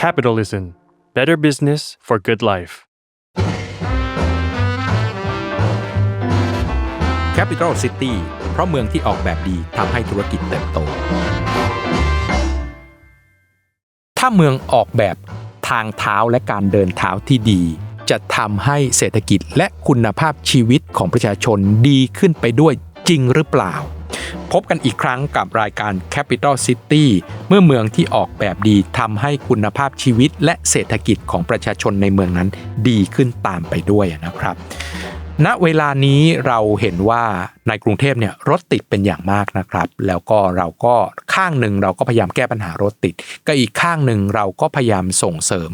Capitalism Better Business for Good Life Capital City เพราะเมืองที่ออกแบบดีทำให้ธุรกิจเติบโต ถ้าเมืองออกแบบทางเท้าและการเดินเท้าที่ดี จะทำให้เศรษฐกิจและคุณภาพชีวิตของประชาชนดีขึ้นไปด้วยจริงหรือเปล่า พบกันอีกครั้งกับรายการ Capital City เมื่อเมืองที่ออกแบบดีทำให้คุณภาพชีวิตและเศรษฐกิจของประชาชนในเมืองนั้นดีขึ้นตามไปด้วยนะครับ ณเวลานี้เราเห็นว่าในกรุงเทพเนี่ยรถติดเป็นอย่างมากนะครับ แล้วก็เราก็ข้างหนึ่งเราก็พยายามแก้ปัญหารถติด ก็อีกข้างหนึ่งเราก็พยายามส่งเสริม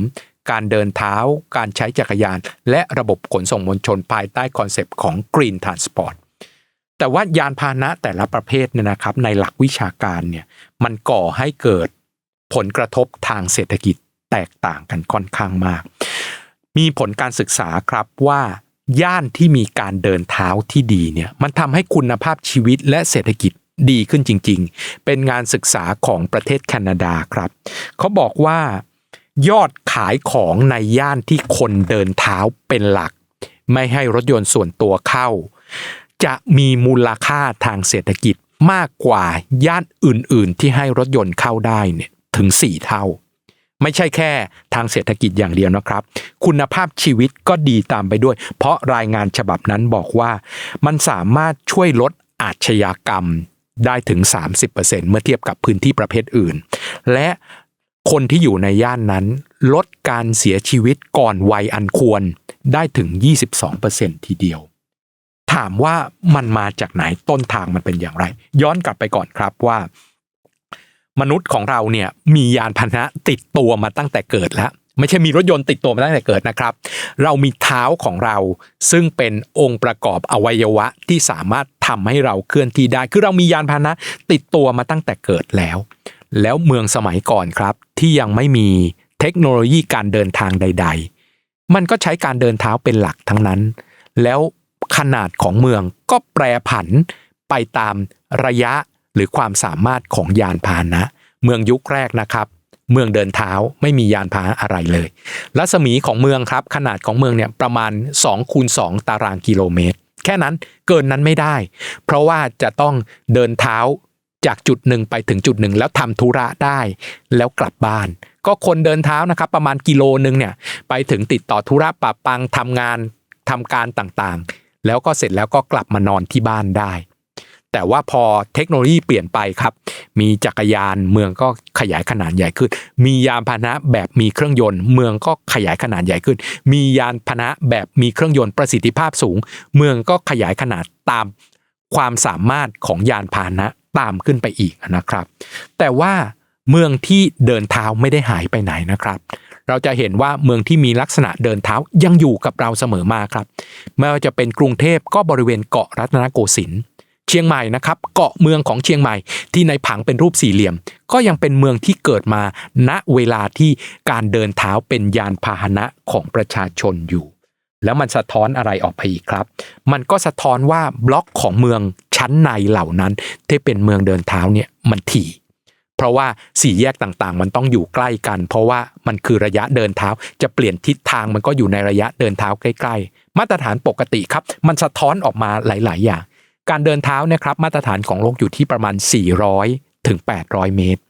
การเดินเท้า การใช้จักรยาน และระบบขนส่งมวลชนภายใต้คอนเซปต์ของ Green Transport แต่ว่ายานพาหนะแต่ละประเภทเนี่ยนะครับ ในหลักวิชาการเนี่ยมันก่อให้เกิดผลกระทบทางเศรษฐกิจแตกต่างกันค่อนข้างมาก มีผลการศึกษาครับว่าย่านที่มีการเดินเท้าที่ดีเนี่ยมันทำให้คุณภาพชีวิตและเศรษฐกิจดีขึ้นจริง ๆ เป็นงานศึกษาของประเทศแคนาดาครับ เขาบอกว่ายอดขายของในย่านที่คนเดินเท้าเป็นหลัก ไม่ให้รถยนต์ส่วนตัวเข้า จะมีมูลค่าทางเศรษฐกิจมากกว่าย่านอื่น ๆ ที่ให้รถยนต์เข้าได้เนี่ยถึง 4 เท่า ไม่ใช่แค่ทางเศรษฐกิจอย่างเดียวนะครับ คุณภาพชีวิตก็ดีตามไปด้วย เพราะรายงานฉบับนั้นบอกว่า มันสามารถช่วยลดอาชญากรรมได้ถึง 30%เมื่อเทียบกับพื้นที่ประเภทอื่น และคนที่อยู่ในย่านนั้น ลดการเสียชีวิตก่อนวัยอันควรได้ถึง 22%ทีเดียว ถามว่ามันมาจากไหนต้นทางมันเป็นอย่างไร ย้อนกลับไปก่อนครับว่า มนุษย์ของเราเนี่ยมียานพาหนะติดตัวมาตั้งแต่เกิดแล้ว ไม่ใช่มีรถยนต์ติดตัวมาตั้งแต่เกิดนะครับ เรามีเท้าของเราซึ่งเป็นองค์ประกอบอวัยวะที่สามารถทำให้เราเคลื่อนที่ได้ คือเรามียานพาหนะติดตัวมาตั้งแต่เกิดแล้ว แล้วเมืองสมัยก่อนครับ ที่ยังไม่มีเทคโนโลยีการเดินทางใด ๆ มันก็ใช้การเดินเท้าเป็นหลักทั้งนั้น แล้ว ขนาดของเมืองก็แปรผันไปตามระยะหรือความสามารถของยานพาหนะ เมืองยุคแรกนะครับ เมืองเดินเท้าไม่มียานพาหนะอะไรเลย รัศมีของเมืองครับ ขนาดของเมืองเนี่ยประมาณ2คูณ2ตารางกิโลเมตร แค่นั้นเกินนั้นไม่ได้ เพราะว่าจะต้องเดินเท้าจากจุดหนึ่งไปถึงจุดหนึ่งแล้วทำธุระได้ แล้วกลับบ้าน ก็คนเดินเท้านะครับ ประมาณกิโลนึงเนี่ยไปถึงติดต่อธุระปะปังทำงานทำการต่างๆ แล้วก็เสร็จแล้วก็กลับมานอนที่บ้านได้ แต่ว่าพอเทคโนโลยีเปลี่ยนไปครับ มีจักรยานเมืองก็ขยายขนาดใหญ่ขึ้น มียานพาหนะแบบมีเครื่องยนต์ เมืองก็ขยายขนาดใหญ่ขึ้น มียานพาหนะแบบมีเครื่องยนต์ประสิทธิภาพสูง เมืองก็ขยายขนาดตามความสามารถของยานพาหนะตามขึ้นไปอีกนะครับ แต่ว่าเมืองที่เดินเท้าไม่ได้หายไปไหนนะครับ เราจะเห็นว่าเมืองที่มีลักษณะเดินเท้ายังอยู่กับเราเสมอมาครับไม่ว่าจะเป็นกรุงเทพก็บริเวณเกาะรัตนโกสินทร์เชียงใหม่นะครับเกาะเมืองของเชียงใหม่ที่ในผังเป็นรูปสี่เหลี่ยม ก็ยังเป็นเมืองที่เกิดมา ณเวลาที่การเดินเท้าเป็นยานพาหนะของประชาชนอยู่ แล้วมันสะท้อนอะไรออกไปอีกครับ มันก็สะท้อนว่าบล็อกของเมืองชั้นในเหล่านั้นที่เป็นเมืองเดินเท้าเนี่ยมันถี่ เพราะว่าสี่แยกต่างๆ มันต้องอยู่ใกล้กัน เพราะว่ามันคือระยะเดินเท้า จะเปลี่ยนทิศทางมันก็อยู่ในระยะเดินเท้าใกล้ๆ มาตรฐานปกติครับ มันสะท้อนออกมาหลาย ๆ อย่าง การเดินเท้านะครับมาตรฐานของโลกอยู่ที่ประมาณ 400 ถึง 800 เมตร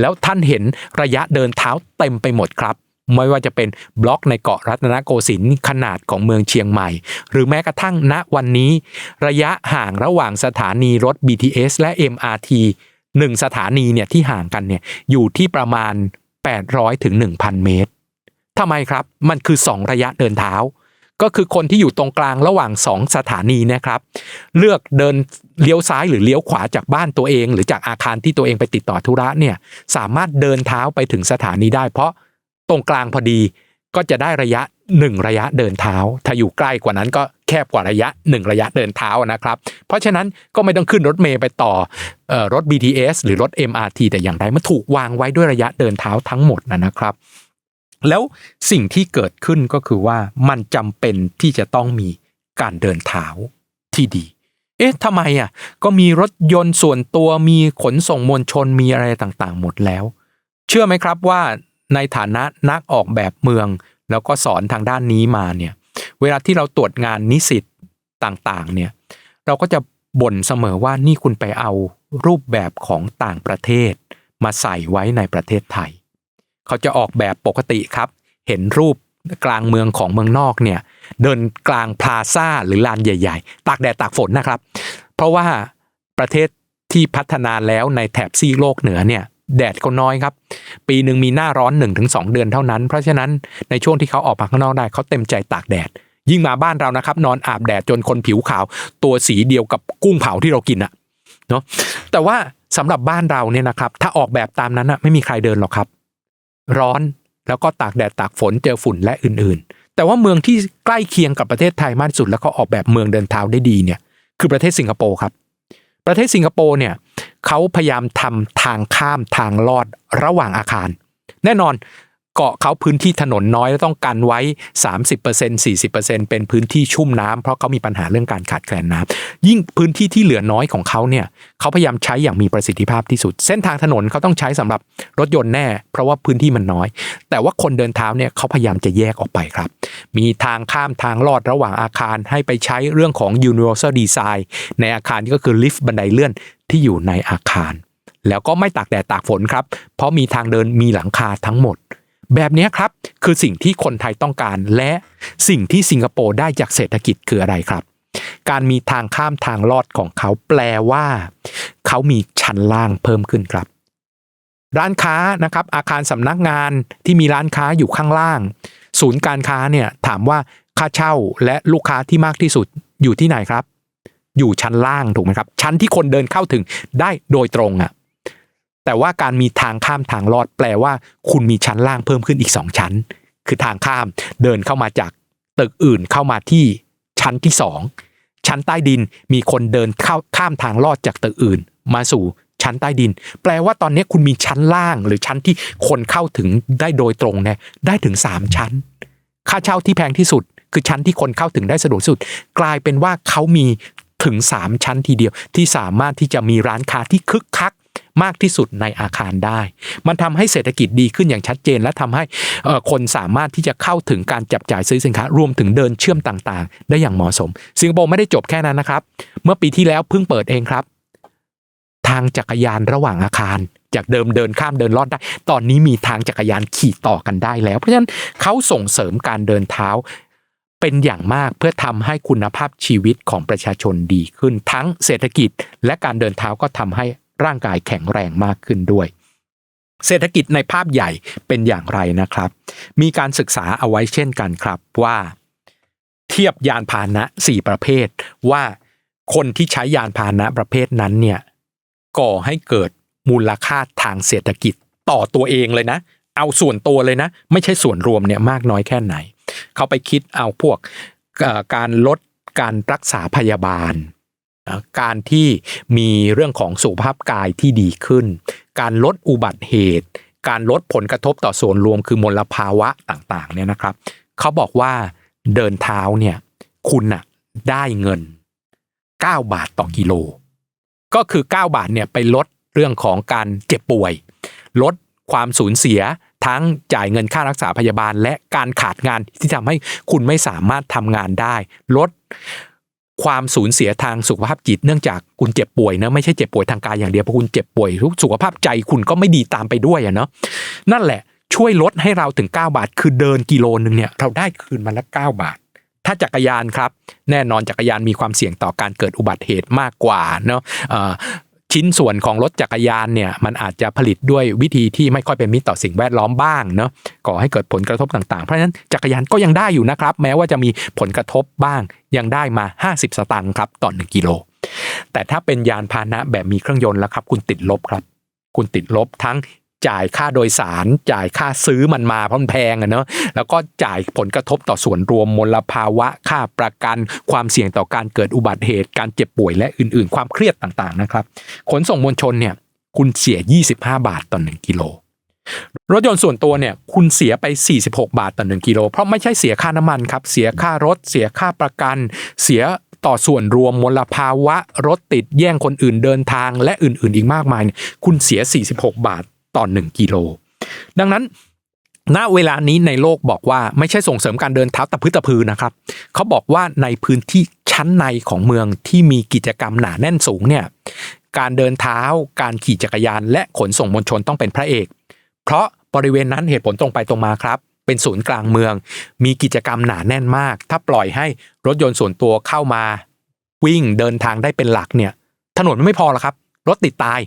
แล้วท่านเห็นระยะเดินเท้าเต็มไปหมดครับไม่ว่าจะเป็นบล็อกในเกาะรัตนโกสินทร์ขนาดของเมืองเชียงใหม่ หรือแม้กระทั่งณวันนี้ ระยะห่างระหว่างสถานีรถ BTS และ MRT หนึ่งสถานีเนี่ยที่ห่างกันเนี่ยอยู่ที่ประมาณ 800ถึง1,000 เมตรทำไมครับมันคือ 2 ระยะเดินเท้า ก็คือคนที่อยู่ตรงกลางระหว่าง 2 สถานีนะครับ เลือกเดินเลี้ยวซ้ายหรือเลี้ยวขวาจากบ้านตัวเอง หรือจากอาคารที่ตัวเองไปติดต่อธุระเนี่ยสามารถเดินเท้าไปถึงสถานีได้ เพราะตรงกลางพอดีก็จะได้ระยะ 1 ระยะเดินเท้า ถ้าอยู่ใกล้กว่านั้นก็แคบกว่าระยะ 1 ระยะเดินเท้านะครับ เพราะฉะนั้นก็ไม่ต้องขึ้นรถเมย์ไปต่อออรถ BTS หรือรถ MRT แต่อย่างใดมันถูกวางไว้ด้วยระยะเดินเท้าทั้งหมดนะนะครับ แล้วสิ่งที่เกิดขึ้นก็คือว่ามันจำเป็นที่จะต้องมีการเดินเท้าที่ดี เอ๊ะทำไมอะ ก็มีรถยนต์ส่วนตัวมีขนส่งมวลชนมีอะไรต่างๆ หมดแล้ว เชื่อไหมครับว่าในฐานะนักออกแบบเมือง แล้วก็สอนทางด้านนี้มาเนี่ยเวลาที่เราตรวจงานนิสิตต่างๆเนี่ยเราก็จะบ่นเสมอว่านี่คุณไปเอารูปแบบของต่างประเทศ มาใส่ไว้ในประเทศไทย เขาจะออกแบบปกติครับ เห็นรูปกลางเมืองของเมืองนอกเนี่ยเดินกลางพลาซ่าหรือลานใหญ่ ๆ ตากแดดตากฝนนะครับ เพราะว่าประเทศที่พัฒนาแล้วในแถบซีโลกเหนือเนี่ย แดดเขาน้อยครับ ปีหนึ่งมีหน้าร้อน 1-2 เดือนเท่านั้น เพราะฉะนั้นในช่วงที่เขาออกมาข้างนอกได้เขาเต็มใจตากแดด ยิ่งมาบ้านเรานะครับ นอนอาบแดดจนคนผิวขาว ตัวสีเดียวกับกุ้งเผาที่เรากินอะเนาะแต่ว่าสำหรับบ้านเราเนี่ยนะครับ ถ้าออกแบบตามนั้นอะไม่มีใครเดินหรอกครับ ร้อนแล้วก็ตากแดดตากฝนเจอฝุ่นและอื่นๆ แต่ว่าเมืองที่ใกล้เคียงกับประเทศไทยมากที่สุด แล้วก็ออกแบบเมืองเดินเท้าได้ดีเนี่ยคือประเทศสิงคโปร์ครับ ประเทศสิงคโปร์เนี่ยเขาพยายามทำทางข้ามทางลอดระหว่างอาคาร แน่นอน เกาะเขาพื้นที่ถนนน้อยและต้องกันไว้ 30% 40%เป็นพื้นที่ชุ่มน้ำเพราะเขามีปัญหาเรื่องการขาดแคลนน้ำยิ่งพื้นที่ที่เหลือน้อยของเขาเนี่ยเขาพยายามใช้อย่างมีประสิทธิภาพที่สุด เส้นทางถนนเขาต้องใช้สำหรับรถยนต์แน่ เพราะว่าพื้นที่มันน้อย แต่ว่าคนเดินเท้าเนี่ยเขาพยายามจะแยกออกไปครับ มีทางข้ามทางลอดระหว่างอาคารให้ไปใช้เรื่องของ universal design ในอาคารก็คือลิฟต์บันไดเลื่อนที่อยู่ในอาคาร แล้วก็ไม่ตากแดดตากฝนครับเพราะมีทางเดินมีหลังคาทั้งหมด แบบนี้ครับคือสิ่งที่คนไทยต้องการ และสิ่งที่สิงคโปร์ได้จากเศรษฐกิจคืออะไรครับ การมีทางข้ามทางลอดของเขาแปลว่า เขามีชั้นล่างเพิ่มขึ้นครับ ร้านค้านะครับอาคารสำนักงานที่มีร้านค้าอยู่ข้างล่าง ศูนย์การค้าเนี่ยถามว่าค่าเช่าและลูกค้าที่มากที่สุดอยู่ที่ไหนครับ อยู่ชั้นล่างถูกไหมครับ ชั้นที่คนเดินเข้าถึงได้โดยตรงอะ่ะ แต่ว่าการมีทางข้ามทางลอดแปลว่า คุณมีชั้นล่างเพิ่มขึ้นอีกสองชั้น คือทางข้ามเดินเข้ามาจากตึกอื่นเข้ามาที่ชั้นที่สองชั้นใต้ดินมีคนเดินเข้าข้ามทางลอดจากตึกอื่น มาสู่ชั้นใต้ดิน แปลว่าตอนนี้คุณมีชั้นล่างหรือชั้นที่คนเข้าถึงได้โดยตรงเนี่ยได้ถึง 3 ชั้น ค่าเช่าที่แพงที่สุด คือชั้นที่คนเข้าถึงได้สะดวกสุด กลายเป็นว่าเขามีถึง 3 ชั้นทีเดียวที่สามารถที่จะมีร้านค้าที่คึกคัก มากที่สุดในอาคารได้ มันทำให้เศรษฐกิจดีขึ้นอย่างชัดเจน และทำให้คนสามารถที่จะเข้าถึงการจับจ่ายซื้อสินค้ารวมถึงเดินเชื่อมต่างๆ ได้อย่างเหมาะสม สิงคโปร์ไม่ได้จบแค่นั้นนะครับ เมื่อปีที่แล้วเพิ่งเปิดเองครับ ทางจักรยานระหว่างอาคารจากเดิมเดินข้ามเดินลอดได้ ตอนนี้มีทางจักรยานขี่ต่อกันได้แล้ว เพราะฉะนั้นเขาส่งเสริมการเดินเท้าเป็นอย่างมากเพื่อทำให้คุณภาพชีวิตของประชาชนดีขึ้น ทั้งเศรษฐกิจและการเดินเท้าก็ทำให้ ร่างกายแข็งแรงมากขึ้นด้วย เศรษฐกิจในภาพใหญ่เป็นอย่างไรนะครับ มีการศึกษาเอาไว้เช่นกันครับว่า เทียบยานพาหนะ 4 ประเภท ว่าคนที่ใช้ยานพาหนะประเภทนั้นเนี่ยก่อให้เกิดมูลค่าทางเศรษฐกิจต่อตัวเองเลยนะ เอาส่วนตัวเลยนะ ไม่ใช่ส่วนรวมเนี่ยมากน้อยแค่ไหน เขาไปคิดเอาพวกการลดการรักษาพยาบาล การที่มีเรื่องของสุขภาพกายที่ดีขึ้น การลดอุบัติเหตุ การลดผลกระทบต่อส่วนรวมคือมลภาวะต่างๆเนี่ยนะครับ เขาบอกว่าเดินเท้าเนี่ยคุณน่ะได้เงิน 9 บาทต่อกิโล ก็คือ 9 บาทเนี่ยไปลดเรื่องของการเจ็บป่วย ลดความสูญเสียทั้งจ่ายเงินค่ารักษาพยาบาล และการขาดงานที่ทำให้คุณไม่สามารถทำงานได้ ลด ความสูญเสียทางสุขภาพจิตเนื่องจากคุณเจ็บป่วยนะไม่ใช่เจ็บป่วยทางกายอย่างเดียวเพราะคุณเจ็บป่วยทุกสุขภาพใจคุณก็ไม่ดีตามไปด้วยอะเนาะนั่นแหละช่วยลดให้เราถึง 9 บาท คือเดินกิโลนึงเนี่ยเราได้คืนมาละ 9 บาท ถ้าจักรยานครับ แน่นอนจักรยานมีความเสี่ยงต่อการเกิดอุบัติเหตุมากกว่าเนาะ ชิ้นส่วนของรถจักรยานเนี่ยมันอาจจะผลิตด้วยวิธีที่ไม่ค่อยเป็นมิตรต่อสิ่งแวดล้อมบ้างเนาะก่อให้เกิดผลกระทบต่างๆ เพราะฉะนั้นจักรยานก็ยังได้อยู่นะครับ แม้ว่าจะมีผลกระทบบ้างยังได้มา 50 สตางค์ครับต่อ1กิโล แต่ถ้าเป็นยานพาหนะแบบมีเครื่องยนต์แล้วครับ คุณติดลบครับ คุณติดลบทั้ง จ่ายค่าโดยสาร จ่ายค่าซื้อมันมาเพราะมันแพงอะเนาะแล้วก็จ่ายผลกระทบต่อส่วนรวมมลภาวะค่าประกัน ความเสี่ยงต่อการเกิดอุบัติเหตุการเจ็บป่วยและอื่นๆ ความเครียดต่างๆนะครับขนส่งมวลชนเนี่ยคุณเสีย 25 บาทต่อ1กิโลรถยนต์ส่วนตัวเนี่ยคุณเสียไป 46 บาทต่อ1กิโลเพราะไม่ใช่เสียค่าน้ำมันครับ เสียค่ารถ เสียค่าประกัน เสียต่อส่วนรวมมลภาวะ รถติดแย่งคนอื่นเดินทางและอื่นๆ อีกมากมายคุณเสีย 46 บาท ต่อ1กิโล ดังนั้นณเวลานี้ในโลกบอกว่าไม่ใช่ส่งเสริมการเดินเท้าตะพื้ตะพือนะครับเขาบอกว่าในพื้นที่ชั้นในของเมืองที่มีกิจกรรมหนาแน่นสูงเนี่ยการเดินเท้า การขี่จักรยาน และขนส่งมวลชนต้องเป็นพระเอก เพราะบริเวณนั้นเหตุผลตรงไปตรงมาครับ เป็นศูนย์กลางเมือง มีกิจกรรมหนาแน่นมาก ถ้าปล่อยให้รถยนต์ส่วนตัวเข้ามา วิ่งเดินทางได้เป็นหลักเนี่ย ถนนมันไม่พอหรอกครับ รถติดตาย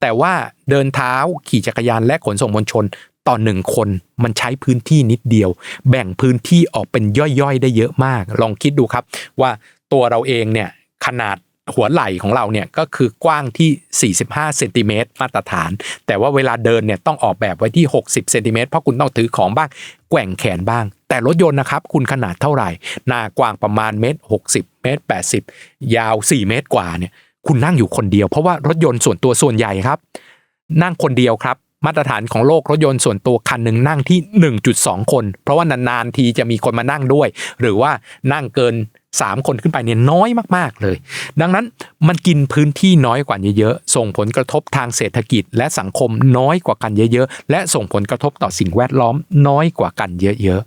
แต่ว่าเดินเท้าขี่จักรยานและขนส่งมวลชนต่อหนึ่งคนมันใช้พื้นที่นิดเดียว แบ่งพื้นที่ออกเป็นย่อยๆ ได้เยอะมาก ลองคิดดูครับ ว่าตัวเราเองเนี่ยขนาดหัวไหล่ของเราเนี่ยก็คือกว้างที่ 45 เซนติเมตรมาตรฐาน แต่ว่าเวลาเดินเนี่ยต้องออกแบบไว้ที่ 60 เซนติเมตรเพราะคุณต้องถือของบ้าง แกว่งแขนบ้าง แต่รถยนต์นะครับ คุณขนาดเท่าไหร่ หน้ากว้างประมาณเมตร 60 เมตร 80 ยาว 4 เมตรกว่าเนี่ย คุณนั่งอยู่คนเดียว เพราะว่ารถยนต์ส่วนตัวส่วนใหญ่ครับ นั่งคนเดียวครับมาตรฐานของโลกรถยนต์ส่วนตัวคันหนึ่งนั่งที่ 1.2 คน เพราะว่านานๆทีจะมีคนมานั่งด้วย หรือว่านั่งเกิน 3 คนขึ้นไปเนี่ยน้อยมากๆเลย ดังนั้นมันกินพื้นที่น้อยกว่าเยอะๆ ส่งผลกระทบทางเศรษฐกิจ และสังคมน้อยกว่ากันเยอะๆ และส่งผลกระทบต่อสิ่งแวดล้อมน้อยกว่ากันเยอะ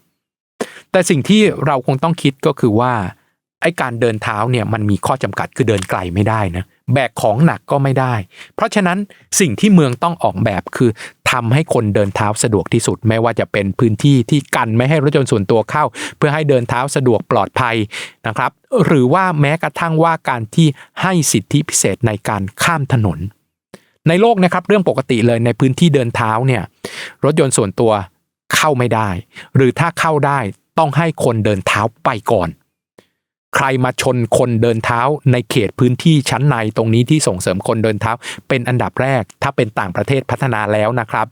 ๆ แต่สิ่งที่เราคงต้องคิดก็คือว่า ไอ้การเดินเท้าเนี่ยมันมีข้อจำกัดคือเดินไกลไม่ได้นะแบกของหนักก็ไม่ได้ เพราะฉะนั้นสิ่งที่เมืองต้องออกแบบคือทำให้คนเดินเท้าสะดวกที่สุด ไม่ว่าจะเป็นพื้นที่ที่กันไม่ให้รถยนต์ส่วนตัวเข้า เพื่อให้เดินเท้าสะดวกปลอดภัยนะครับ หรือว่าแม้กระทั่งว่าการที่ให้สิทธิพิเศษในการข้ามถนน ในโลกนะครับเรื่องปกติเลยในพื้นที่เดินเท้าเนี่ยรถยนต์ส่วนตัวเข้าไม่ได้ หรือถ้าเข้าได้ต้องให้คนเดินเท้าไปก่อน ใครมาชนคนเดินเท้าในเขตพื้นที่ชั้นในตรงนี้ที่ส่งเสริมคนเดินเท้า เป็นอันดับแรกถ้าเป็นต่างประเทศพัฒนาแล้วนะครับ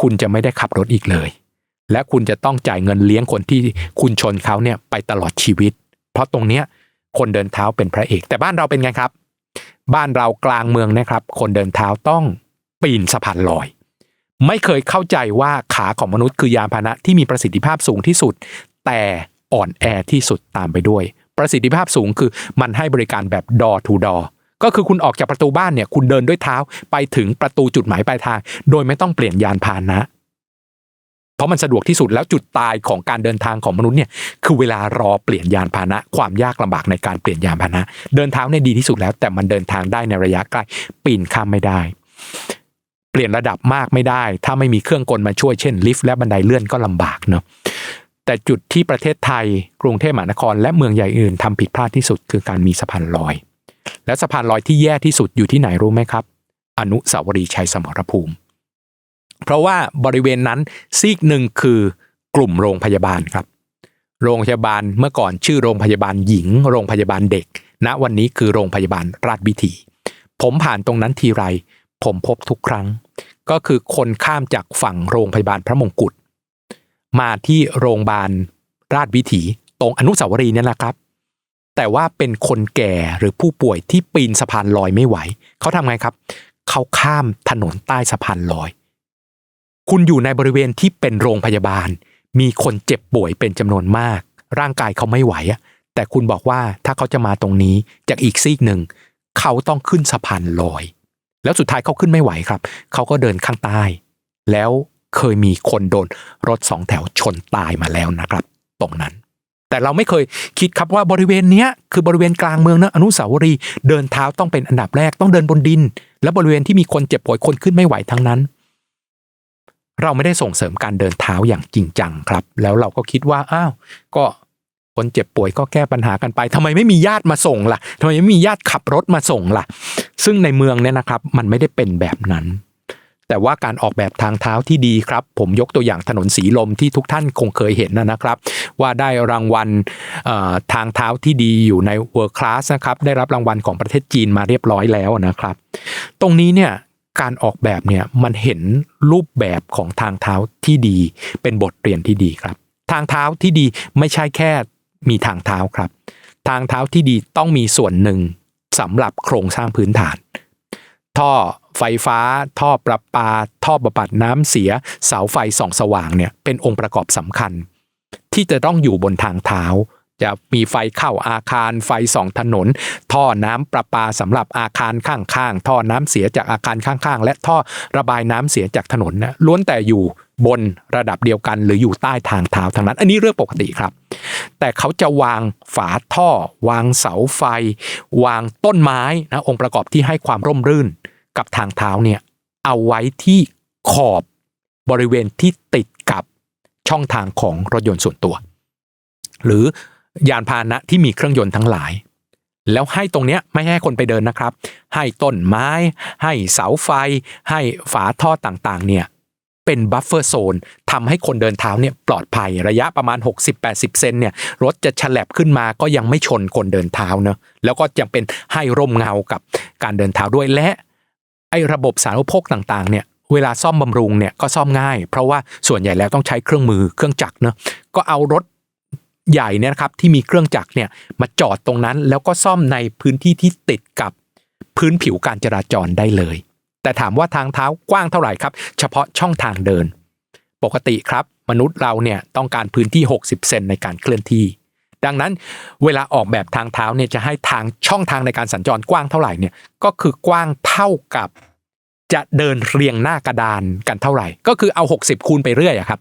คุณจะไม่ได้ขับรถอีกเลย และคุณจะต้องจ่ายเงินเลี้ยงคนที่คุณชนเขาเนี่ยไปตลอดชีวิต เพราะตรงเนี้ยคนเดินเท้าเป็นพระเอก แต่บ้านเราเป็นไงครับ บ้านเรากลางเมืองนะครับ คนเดินเท้าต้องปีนสะพานลอยไม่เคยเข้าใจว่าขาของมนุษย์คือยานพาหนะที่มีประสิทธิภาพสูงที่สุด แต่ อ่อนแอที่สุดตามไปด้วย ประสิทธิภาพสูงคือมันให้บริการแบบ door to door ก็คือคุณออกจากประตูบ้านเนี่ยคุณเดินด้วยเท้าไปถึงประตูจุดหมายปลายทาง โดยไม่ต้องเปลี่ยนยานพาหนะ เพราะมันสะดวกที่สุดแล้วจุดตายของการเดินทางของมนุษย์เนี่ยคือเวลารอเปลี่ยนยานพาหนะ ความยากลำบากในการเปลี่ยนยานพาหนะ เดินเท้าเนี่ยดีที่สุดแล้ว แต่มันเดินทางได้ในระยะใกล้ปีนข้ามไม่ได้ เปลี่ยนระดับมากไม่ได้ ถ้าไม่มีเครื่องกลมาช่วยเช่นลิฟต์และบันไดเลื่อนก็ลำบากเนาะ แต่จุดที่ประเทศไทย กรุงเทพมหานคร และเมืองใหญ่อื่นทำผิดพลาดที่สุดคือการมีสะพานลอย และสะพานลอยที่แย่ที่สุดอยู่ที่ไหนรู้ไหมครับ อนุสาวรีย์ชัยสมรภูมิ เพราะว่าบริเวณนั้นซีกหนึ่งคือกลุ่มโรงพยาบาลครับ โรงพยาบาลเมื่อก่อนชื่อโรงพยาบาลหญิง โรงพยาบาลเด็ก ณวันนี้คือโรงพยาบาลราชวิถี ผมผ่านตรงนั้นทีไร ผมพบทุกครั้ง ก็คือคนข้ามจากฝั่งโรงพยาบาลพระมงกุฎ มาที่โรงพยาบาลราชวิถีตรงอนุสาวรีย์เนี่ยนะครับ แต่ว่าเป็นคนแก่หรือผู้ป่วยที่ปีนสะพานลอยไม่ไหว เขาทำไงครับ เขาข้ามถนนใต้สะพานลอย คุณอยู่ในบริเวณที่เป็นโรงพยาบาล มีคนเจ็บป่วยเป็นจำนวนมาก ร่างกายเขาไม่ไหวอะแต่คุณบอกว่าถ้าเขาจะมาตรงนี้จากอีกซีกหนึ่ง เขาต้องขึ้นสะพานลอย แล้วสุดท้ายเขาขึ้นไม่ไหวครับ เขาก็เดินข้างใต้ แล้ว เคยมีคนโดนรถสองแถวชนตายมาแล้วนะครับ ตรงนั้น แต่เราไม่เคยคิดครับว่าบริเวณเนี้ยคือบริเวณกลางเมืองนะอนุสาวรีย์เดินเท้าต้องเป็นอันดับแรกต้องเดินบนดิน และบริเวณที่มีคนเจ็บป่วยคนขึ้นไม่ไหวทั้งนั้น เราไม่ได้ส่งเสริมการเดินเท้าอย่างจริงจังครับ แล้วเราก็คิดว่าอ้าวก็คนเจ็บป่วยก็แก้ปัญหากันไปทำไมไม่มีญาติมาส่งล่ะทำไมไม่มีญาติขับรถมาส่งล่ะ ซึ่งในเมืองเนี่ยนะครับ มันไม่ได้เป็นแบบนั้น แต่ว่าการออกแบบทางเท้าที่ดีครับ ผมยกตัวอย่างถนนสีลมที่ทุกท่านคงเคยเห็นนะครับ ว่าได้รางวัลทางเท้าที่ดีอยู่ใน World Class นะครับได้รับรางวัลของประเทศจีนมาเรียบร้อยแล้วนะครับ ตรงนี้เนี่ยการออกแบบเนี่ยมันเห็นรูปแบบของทางเท้าที่ดี เป็นบทเรียนที่ดีครับ ทางเท้าที่ดีไม่ใช่แค่มีทางเท้าครับ ทางเท้าที่ดีต้องมีส่วนหนึ่งสำหรับโครงสร้างพื้นฐาน ท่อไฟฟ้า ท่อประปา ท่อบำบัดน้ำเสีย เสาไฟส่องสว่างเนี่ยเป็นองค์ประกอบสำคัญ ที่จะต้องอยู่บนทางเท้า จะมีไฟเข้าอาคารไฟส่องถนน ท่อน้ำประปาสำหรับอาคารข้างๆ ท่อน้ำเสียจากอาคารข้างๆ และท่อระบายน้ำเสียจากถนนนะล้วนแต่อยู่ บนระดับเดียวกัน หรืออยู่ใต้ทางเท้าทั้งนั้น อันนี้เรื่องปกติครับ แต่เขาจะวางฝาท่อ วางเสาไฟ วางต้นไม้นะองค์ประกอบที่ให้ความร่มรื่นกับทางเท้าเนี่ยเอาไว้ที่ขอบบริเวณที่ติดกับช่องทางของรถยนต์ส่วนตัว หรือยานพาหนะที่มีเครื่องยนต์ทั้งหลาย แล้วให้ตรงเนี้ยไม่ให้คนไปเดินนะครับ ให้ต้นไม้ ให้เสาไฟ ให้ฝาท่อต่างๆ เนี่ย เป็นบัฟเฟอร์โซนทำให้คนเดินเท้าเนี่ยปลอดภัยระยะประมาณ 60-80 เซนเนี่ยรถจะฉลับขึ้นมาก็ยังไม่ชนคนเดินเท้าเนอะแล้วก็ยังเป็นให้ร่มเงากับการเดินเท้าด้วยและไอ้ระบบสารณูปโภคต่างๆเนี่ยเวลาซ่อมบำรุงเนี่ยก็ซ่อมง่าย เพราะว่าส่วนใหญ่แล้วต้องใช้เครื่องมือเครื่องจักรเนอะก็เอารถใหญ่เนี่ยครับที่มีเครื่องจักรเนี่ยมาจอดตรงนั้น แล้วก็ซ่อมในพื้นที่ที่ติดกับพื้นผิวการจราจรได้เลย แต่ถามว่าทางเท้ากว้างเท่าไหร่ครับ เฉพาะช่องทางเดิน ปกติครับ มนุษย์เราเนี่ยต้องการพื้นที่ 60 เซนในการเคลื่อนที่ ดังนั้นเวลาออกแบบทางเท้าเนี่ยจะให้ทางช่องทางในการสัญจรกว้างเท่าไหร่เนี่ยก็คือกว้างเท่ากับ จะเดินเรียงหน้ากระดานกันเท่าไหร่ ก็คือเอา 60 คูณไปเรื่อยครับ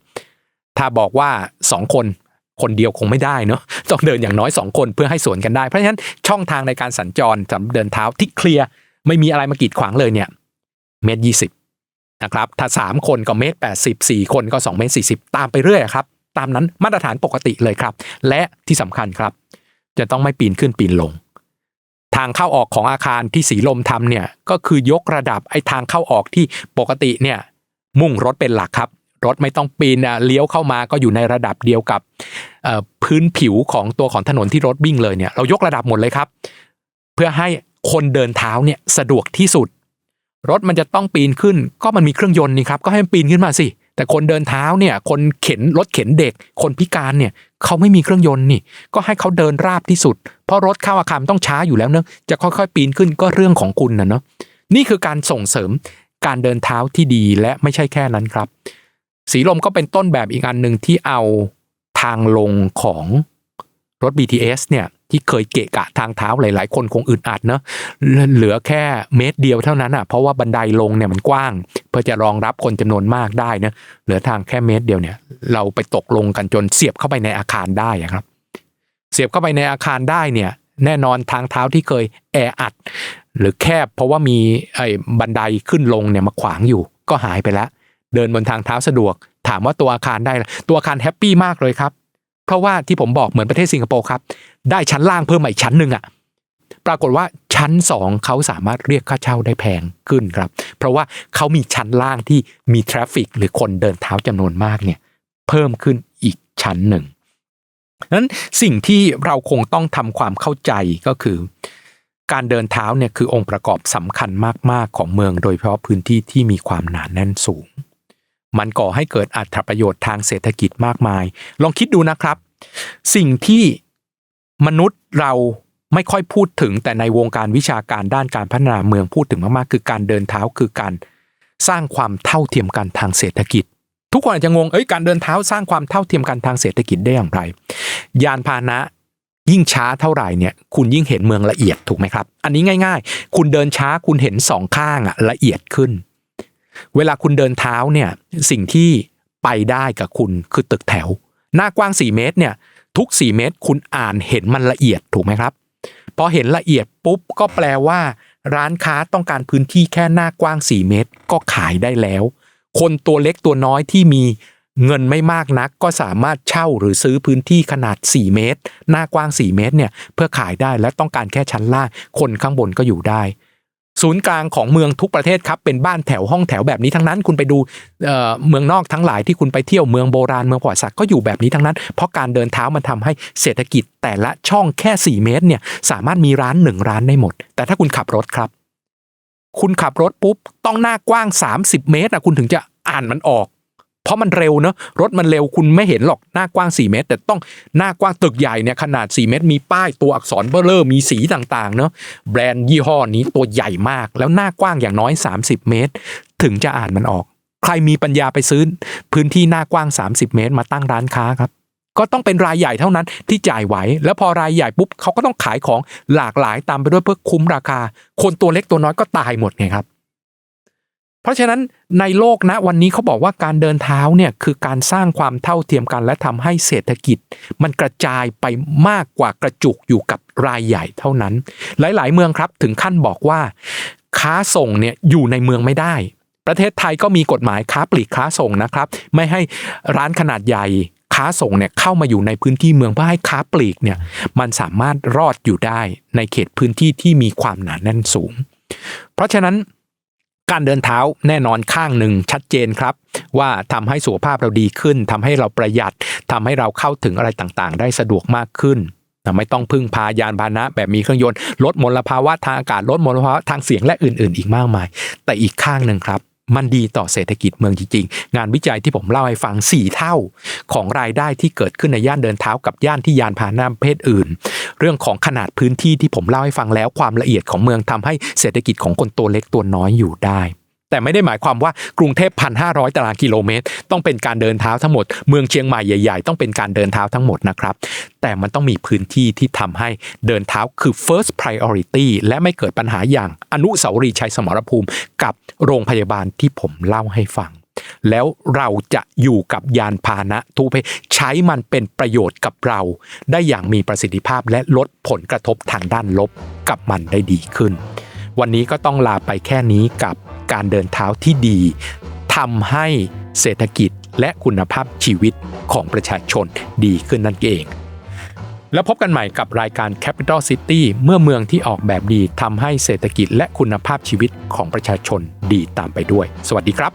ถ้าบอกว่า 2 คนคนเดียวคงไม่ได้เนาะต้องเดินอย่างน้อย 2 คนเพื่อให้สวนกันได้ เพราะฉะนั้นช่องทางในการสัญจรสำเดินเท้าที่เคลียร์ไม่มีอะไรมากีดขวางเลยเนี่ย เมตรยี่สิบนะครับถ้า 3 คนก็เมตรแปดสิบสี่คนก็2เมตรสี่สิบตามไปเรื่อยครับ ตามนั้นมาตรฐานปกติเลยครับ และที่สำคัญครับ จะต้องไม่ปีนขึ้นปีนลง ทางเข้าออกของอาคารที่สีลมทำเนี่ยก็คือยกระดับไอ้ทางเข้าออกที่ปกติเนี่ยมุ่งรถเป็นหลักครับ รถไม่ต้องปีนอะเลี้ยวเข้ามาก็อยู่ในระดับเดียวกับพื้นผิวของตัวของถนนที่รถวิ่งเลยเนี่ยเรายกระดับหมดเลยครับ เพื่อให้คนเดินเท้าเนี่ยสะดวกที่สุด รถมันจะต้องปีนขึ้น ก็มันมีเครื่องยนต์นี่ครับก็ให้มันปีนขึ้นมาสิแต่คนเดินเท้าเนี่ยคนเข็นรถเข็นเด็ก คนพิการเนี่ยเขาไม่มีเครื่องยนต์นี่ ก็ให้เขาเดินราบที่สุด เพราะรถเข้าอาคารต้องช้าอยู่แล้วเนอะจะค่อยๆ ปีนขึ้นก็เรื่องของคุณนะเนอะนี่คือการส่งเสริมการเดินเท้าที่ดีและไม่ใช่แค่นั้นครับ สีลมก็เป็นต้นแบบอีกอันหนึ่งที่เอาทางลงของรถ BTS เนี่ย ที่เคยเกะกะทางเท้าหลาย ๆ คนคงอึดอัดเนอะเหลือแค่เมตรเดียวเท่านั้นอะเพราะว่าบันไดลงเนี่ยมันกว้าง เพื่อจะรองรับคนจำนวนมากได้นะเหลือทางแค่เมตรเดียวเนี่ย เราไปตกลงกันจนเสียบเข้าไปในอาคารได้ครับ เสียบเข้าไปในอาคารได้เนี่ยแน่นอนทางเท้าที่เคยแออัด หรือแคบเพราะว่ามีไอ้บันไดขึ้นลงเนี่ยมาขวางอยู่ ก็หายไปแล้ว เดินบนทางเท้าสะดวก ถามว่าตัวอาคารได้ตัวอาคารแฮปปี้มากเลยครับ เพราะว่าที่ผมบอกเหมือนประเทศสิงคโปร์ครับ ได้ชั้นล่างเพิ่มมาอีกชั้นหนึ่งอะปรากฏว่าชั้นสองเขาสามารถเรียกค่าเช่าได้แพงขึ้นครับ เพราะว่าเขามีชั้นล่างที่มีทราฟฟิกหรือคนเดินเท้าจำนวนมากเนี่ยเพิ่มขึ้นอีกชั้นหนึ่งนั้นสิ่งที่เราคงต้องทำความเข้าใจก็คือ การเดินเท้าเนี่ยคือองค์ประกอบสำคัญมาก ๆ ของเมือง โดยเฉพาะพื้นที่ที่มีความหนาแน่นสูง มันก่อให้เกิดอัตประโยชน์ทางเศรษฐกิจมากมาย ลองคิดดูนะครับ สิ่งที่มนุษย์เราไม่ค่อยพูดถึงแต่ในวงการวิชาการด้านการพัฒนาเมืองพูดถึงมากๆ คือการเดินเท้าคือการสร้างความเท่าเทียมกันทางเศรษฐกิจ ทุกคนอาจจะงงเอ้ยการเดินเท้าสร้างความเท่าเทียมกันทางเศรษฐกิจได้อย่างไร ยานพาหนะยิ่งช้าเท่าไหร่เนี่ยคุณยิ่งเห็นเมืองละเอียดถูกไหมครับ อันนี้ง่าย ๆ คุณเดินช้าคุณเห็นสองข้างอะละเอียดขึ้น เวลาคุณเดินเท้าเนี่ยสิ่งที่ไปได้กับคุณคือตึกแถว หน้ากว้าง 4 เมตรเนี่ยทุก 4 เมตรคุณอ่านเห็นมันละเอียดถูกไหมครับพอเห็นละเอียดปุ๊บก็แปลว่า ร้านค้าต้องการพื้นที่แค่หน้ากว้าง 4 เมตร ก็ขายได้แล้ว คนตัวเล็กตัวน้อยที่มีเงินไม่มากนัก ก็สามารถเช่าหรือซื้อพื้นที่ขนาด 4 เมตร หน้ากว้าง 4 เมตรเนี่ยเพื่อขายได้และต้องการแค่ชั้นล่างคนข้างบนก็อยู่ได้ ศูนย์กลางของเมืองทุกประเทศครับเป็นบ้านแถวห้องแถวแบบนี้ทั้งนั้น คุณไปดูเเมืองนอกทั้งหลายที่คุณไปเที่ยวเมืองโบราณเมืองประวัติศาสตร์ก็อยู่แบบนี้ทั้งนั้น เพราะการเดินเท้ามันทำให้เศรษฐกิจแต่ละช่องแค่ 4 เมตรเนี่ยสามารถมีร้านหนึ่งร้านได้หมด แต่ถ้าคุณขับรถครับ คุณขับรถปุ๊บต้องหน้ากว้าง 30 เมตรนะคุณถึงจะอ่านมันออก เพราะมันเร็วเนอะรถมันเร็วคุณไม่เห็นหรอกหน้ากว้าง 4 เมตร แต่ต้องหน้ากว้างตึกใหญ่เนี่ยขนาด 4 เมตร มีป้ายตัวอักษรเบอร์เลอร์มีสีต่างๆเนอะแบรนด์ยี่ห้อนี้ตัวใหญ่มาก แล้วหน้ากว้างอย่างน้อย 30 เมตร ถึงจะอ่านมันออก ใครมีปัญญาไปซื้อ พื้นที่หน้ากว้าง 30 เมตร มาตั้งร้านค้าครับก็ต้องเป็นรายใหญ่เท่านั้นที่จ่ายไหว แล้วพอรายใหญ่ปุ๊บเขาก็ต้องขายของหลากหลายตามไปด้วยเพื่อคุ้มราคา คนตัวเล็กตัวน้อยก็ตายหมดไงครับ เพราะฉะนั้นในโลกนะวันนี้เขาบอกว่าการเดินเท้าเนี่ยคือการสร้างความเท่าเทียมกันและทำให้เศรษฐกิจ มันกระจายไปมากกว่ากระจุกอยู่กับรายใหญ่เท่านั้น หลาย ๆ เมืองครับถึงขั้นบอกว่า ค้าส่งเนี่ยอยู่ในเมืองไม่ได้ ประเทศไทยก็มีกฎหมายค้าปลีกค้าส่งนะครับ ไม่ให้ร้านขนาดใหญ่ค้าส่งเนี่ยเข้ามาอยู่ในพื้นที่เมืองเพื่อให้ค้าปลีกเนี่ยมันสามารถรอดอยู่ได้ในเขตพื้นที่ที่มีความหนาแน่นสูง เพราะฉะนั้น การเดินเท้าแน่นอนข้างหนึ่งชัดเจนครับ ว่าทำให้สุขภาพเราดีขึ้นทำให้เราประหยัดทำให้เราเข้าถึงอะไรต่างๆ ได้สะดวกมากขึ้นไม่ต้องพึ่งพายานพาหนะแบบมีเครื่องยนต์ลดมลภาวะทางอากาศลดมลภาวะทางเสียงและอื่น ๆ อีกมากมาย แต่อีกข้างหนึ่งครับ มันดีต่อเศรษฐกิจเมืองจริงๆ งานวิจัยที่ผมเล่าให้ฟัง 4 เท่า ของรายได้ที่เกิดขึ้นในย่านเดินเท้ากับย่านที่ยานพาหนะประเพศอื่น เรื่องของขนาดพื้นที่ที่ผมเล่าให้ฟังแล้วความละเอียดของเมืองทำให้เศรษฐกิจของคนตัวเล็กตัวน้อยอยู่ได้ แต่ไม่ได้หมายความว่ากรุงเทพพันห้าร้อยตารางกิโลเมตร ต้องเป็นการเดินเท้าทั้งหมด เมืองเชียงใหม่ใหญ่ ๆ ต้องเป็นการเดินเท้าทั้งหมดนะครับ แต่มันต้องมีพื้นที่ที่ทำให้เดินเท้าคือ first priority และไม่เกิดปัญหาอย่างอนุสาวรีย์ชัยสมรภูมิ กับโรงพยาบาลที่ผมเล่าให้ฟังแล้วเราจะอยู่กับยานพาหนะทุเภทใช้มันเป็นประโยชน์กับเรา ได้อย่างมีประสิทธิภาพและลดผลกระทบทางด้านลบกับมันได้ดีขึ้น วันนี้ก็ต้องลาไปแค่นี้กับ การเดินเท้าที่ดีทำให้เศรษฐกิจและคุณภาพชีวิตของประชาชนดีขึ้นนั่นเอง แล้วพบกันใหม่กับรายการ Capital City เมื่อเมืองที่ออกแบบดีทำให้เศรษฐกิจและคุณภาพชีวิตของประชาชนดีตามไปด้วย สวัสดีครับ